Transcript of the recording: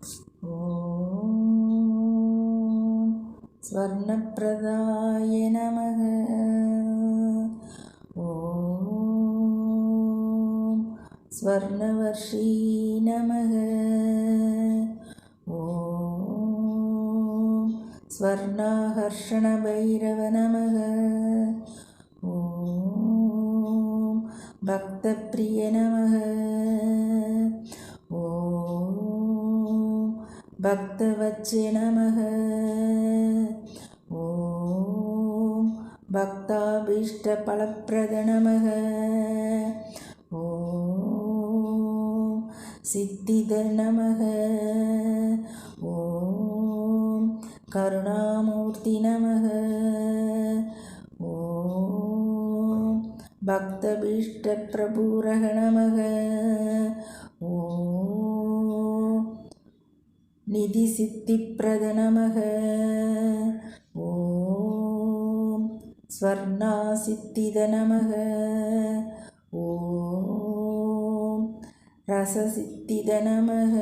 ॐ स्वर्णप्रदाय नमः ॐ स्वर्णवर्षी नमः ॐ स्वर्णाहर्षणभैरव नमः ॐ भक्तप्रिय नमः பக்தவச்சே நமக. ஓம் பக்தாபீஷ்ட பலப்பிரத நமக. ஓம் சித்தித நமக. ஓம் கருணாமூர்த்தி நமக. ஓம் பக்தபீஷ்ட பிரபூரக நமக. நிதி சித்தி பிரதநமக ஓம் ஸ்வர்ணா சித்தித நமக. ஓம் ரசசித்தித நமக.